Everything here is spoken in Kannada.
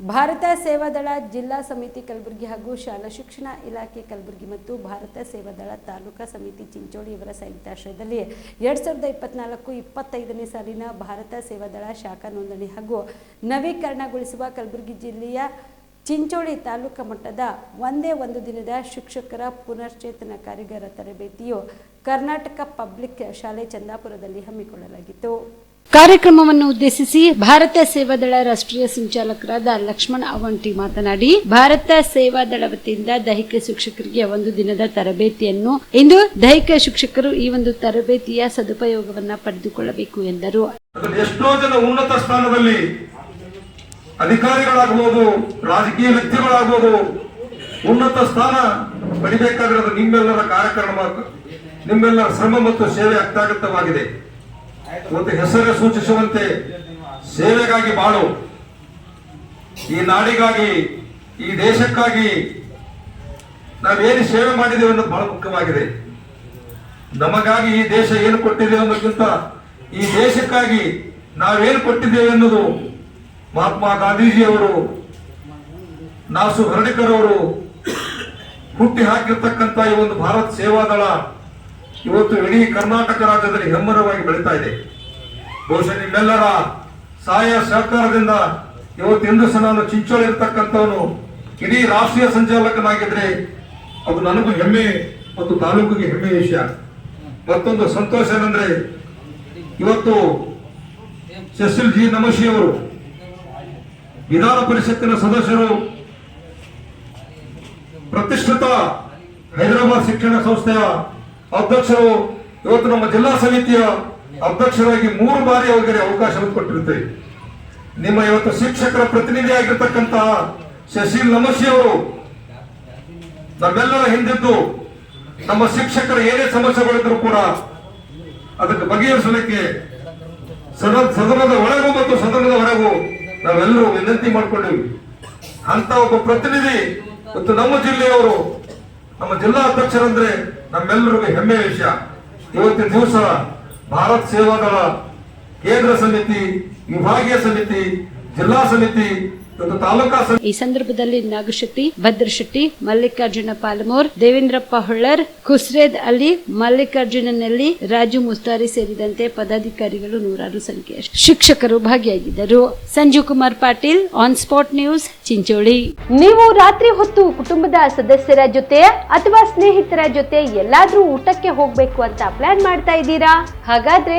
ಭಾರತ ಸೇವಾದಳ ಜಿಲ್ಲಾ ಸಮಿತಿ ಕಲಬುರಗಿ ಹಾಗೂ ಶಾಲಾ ಶಿಕ್ಷಣ ಇಲಾಖೆ ಕಲಬುರಗಿ ಮತ್ತು ಭಾರತ ಸೇವಾದಳ ತಾಲೂಕಾ ಸಮಿತಿ ಚಿಂಚೋಳಿ ಇವರ ಸಂಯುಕ್ತಾಶ್ರಯದಲ್ಲಿ ಎರಡ್ ಸಾವಿರದ ಇಪ್ಪತ್ನಾಲ್ಕು ಇಪ್ಪತ್ತೈದನೇ ಸಾಲಿನ ಭಾರತ ಸೇವಾದಳ ಶಾಖಾ ನೋಂದಣಿ ಹಾಗೂ ನವೀಕರಣಗೊಳಿಸುವ ಕಲಬುರಗಿ ಜಿಲ್ಲೆಯ ಚಿಂಚೋಳಿ ತಾಲೂಕಾ ಮಟ್ಟದ ಒಂದೇ ಒಂದು ದಿನದ ಶಿಕ್ಷಕರ ಪುನಶ್ಚೇತನ ಕಾರ್ಯಗಾರ ತರಬೇತಿಯು ಕರ್ನಾಟಕ ಪಬ್ಲಿಕ್ ಶಾಲೆ ಚಂದಾಪುರದಲ್ಲಿ ಹಮ್ಮಿಕೊಳ್ಳಲಾಗಿತ್ತು. ಕಾರ್ಯಕ್ರಮವನ್ನು ಉದ್ದೇಶಿಸಿ ಭಾರತ ಸೇವಾದಳ ರಾಷ್ಟ್ರೀಯ ಸಂಚಾಲಕರಾದ ಲಕ್ಷ್ಮಣ್ ಅವಂಟಿ ಮಾತನಾಡಿ, ಭಾರತ ಸೇವಾದಳ ವತಿಯಿಂದ ದೈಹಿಕ ಶಿಕ್ಷಕರಿಗೆ ಒಂದು ದಿನದ ತರಬೇತಿಯನ್ನು, ಇಂದು ದೈಹಿಕ ಶಿಕ್ಷಕರು ಈ ಒಂದು ತರಬೇತಿಯ ಸದುಪಯೋಗವನ್ನ ಪಡೆದುಕೊಳ್ಳಬೇಕು ಎಂದರು. ಎಷ್ಟೋ ಜನ ಉನ್ನತ ಸ್ಥಾನದಲ್ಲಿ ಅಧಿಕಾರಿಗಳಾಗಬಹುದು ರಾಜಕೀಯ ವ್ಯಕ್ತಿಗಳಾಗಬಹುದು ಉನ್ನತ ಸ್ಥಾನ ಪಡಿಬೇಕಾಗಿರೋದು ನಿಮ್ಮೆಲ್ಲರ ಕಾರ್ಯಕ್ರಮ, ನಿಮ್ಮೆಲ್ಲರ ಶ್ರಮ ಮತ್ತು ಸೇವೆ ಅತ್ಯಗತ್ಯವಾಗಿದೆ ಇವತ್ತು ಹೆಸರೇ ಸೂಚಿಸುವಂತೆ ಸೇವೆಗಾಗಿ ಬಾಳು ಈ ನಾಡಿಗಾಗಿ, ಈ ದೇಶಕ್ಕಾಗಿ ನಾವೇನು ಸೇವೆ ಮಾಡಿದ್ದೇವೆ ಅನ್ನೋದು ಬಹಳ ಮುಖ್ಯವಾಗಿದೆ. ನಮಗಾಗಿ ಈ ದೇಶ ಏನು ಕೊಟ್ಟಿದೆ ಅನ್ನೋದಕ್ಕಿಂತ ಈ ದೇಶಕ್ಕಾಗಿ ನಾವೇನು ಕೊಟ್ಟಿದ್ದೇವೆ ಅನ್ನೋದು ಮಹಾತ್ಮ ಗಾಂಧೀಜಿಯವರು, ನಾಸು ಹರ್ಣಿಕರ್ ಅವರು ಹುಟ್ಟಿ ಹಾಕಿರ್ತಕ್ಕಂಥ ಈ ಒಂದು ಭಾರತ್ ಸೇವಾದಳ ಇವತ್ತು ಇಡೀ ಕರ್ನಾಟಕ ರಾಜ್ಯದಲ್ಲಿ ಹೆಮ್ಮರವಾಗಿ ಬೆಳೀತಾ ಇದೆ. ಬಹುಶಃ ನಿಮ್ಮೆಲ್ಲರ ಸಹಾಯ ಸಹಕಾರದಿಂದ ಇವತ್ತು ನಾನು ಚಿಂಚೋಳಿ ಇರ್ತಕ್ಕಂಥವನು ಇಡೀ ರಾಷ್ಟ್ರೀಯ ಸಂಚಾಲಕನಾಗಿದ್ರೆ ಅದು ನನಗೂ ಹೆಮ್ಮೆ ಮತ್ತು ತಾಲೂಕಿಗೆ ಹೆಮ್ಮೆ ವಿಷಯ. ಮತ್ತೊಂದು ಸಂತೋಷ ಏನಂದ್ರೆ ಇವತ್ತು ಸೆಸಿಲ್ ಜಿ ನಮಶಿ ಅವರು ವಿಧಾನ ಪರಿಷತ್ತಿನ ಸದಸ್ಯರು ಪ್ರತಿಷ್ಠಿತ ಹೈದರಾಬಾದ್ ಶಿಕ್ಷಣ ಸಂಸ್ಥೆಯ ಅಧ್ಯಕ್ಷರು ಇವತ್ತು ನಮ್ಮ ಜಿಲ್ಲಾ ಸಮಿತಿಯ ಅಧ್ಯಕ್ಷರಾಗಿ ಮೂರು ಬಾರಿ ಅವರಿಗೆ ಅವಕಾಶವನ್ನು ಕೊಟ್ಟಿರುತ್ತೆ. ನಿಮ್ಮ ಇವತ್ತು ಶಿಕ್ಷಕರ ಪ್ರತಿನಿಧಿಯಾಗಿರ್ತಕ್ಕಂತಹ ಶಶೀಲ್ ನಮಸಿ ಅವರು ನಮ್ಮೆಲ್ಲರ ಹಿಂದಿದ್ದು ನಮ್ಮ ಶಿಕ್ಷಕರ ಏನೇ ಸಮಸ್ಯೆಗಳಿದ್ರು ಕೂಡ ಅದಕ್ಕೆ ಬಗೆಹರಿಸಲಿಕ್ಕೆ ಸದನ ಸದನದ ಒಳಗೂ ಮತ್ತು ಸದನದ ಹೊರಗೂ ನಾವೆಲ್ಲರೂ ವಿನಂತಿ ಮಾಡಿಕೊಂಡಿವಿ. ಅಂತ ಒಬ್ಬ ಪ್ರತಿನಿಧಿ ಮತ್ತು ನಮ್ಮ ಜಿಲ್ಲೆಯವರು ನಮ್ಮ ಜಿಲ್ಲಾ ಅಧ್ಯಕ್ಷರಂದ್ರೆ ನಮ್ಮೆಲ್ಲರಿಗೂ ಹೆಮ್ಮೆಯ ವಿಷಯ. ಇವತ್ತಿನ ದಿವಸ ಭಾರತ್ ಸೇವಾದಳ ಕೇಂದ್ರ ಸಮಿತಿ, ವಿಭಾಗೀಯ ಸಮಿತಿ, ಜಿಲ್ಲಾ ಸಮಿತಿ ಈ ಸಂದರ್ಭದಲ್ಲಿ ನಾಗಶೆಟ್ಟಿ ಭದ್ರಶೆಟ್ಟಿ ಮಲ್ಲಿಕಾರ್ಜುನ ಪಾಲಮೂರ್ ದೇವೇಂದ್ರಪ್ಪ ಹೊಳ್ಳರ್ ಖುಸ್ರೇದ್ ಅಲಿ ಮಲ್ಲಿಕಾರ್ಜುನನಲ್ಲಿ ರಾಜು ಮುಸ್ತಾರಿ ಸೇರಿದಂತೆ ಪದಾಧಿಕಾರಿಗಳು ನೂರಾರು ಸಂಖ್ಯೆಯ ಶಿಕ್ಷಕರು ಭಾಗಿಯಾಗಿದ್ದರು. Sanjeev Kumar Patil on spot news Chincholi. ನೀವು ರಾತ್ರಿ ಹೊತ್ತು ಕುಟುಂಬದ ಸದಸ್ಯರ ಜೊತೆ ಅಥವಾ ಸ್ನೇಹಿತರ ಜೊತೆ ಎಲ್ಲಾದ್ರೂ ಊಟಕ್ಕೆ ಹೋಗ್ಬೇಕು ಅಂತ ಪ್ಲಾನ್ ಮಾಡ್ತಾ ಇದ್ದೀರಾ? ಹಾಗಾದ್ರೆ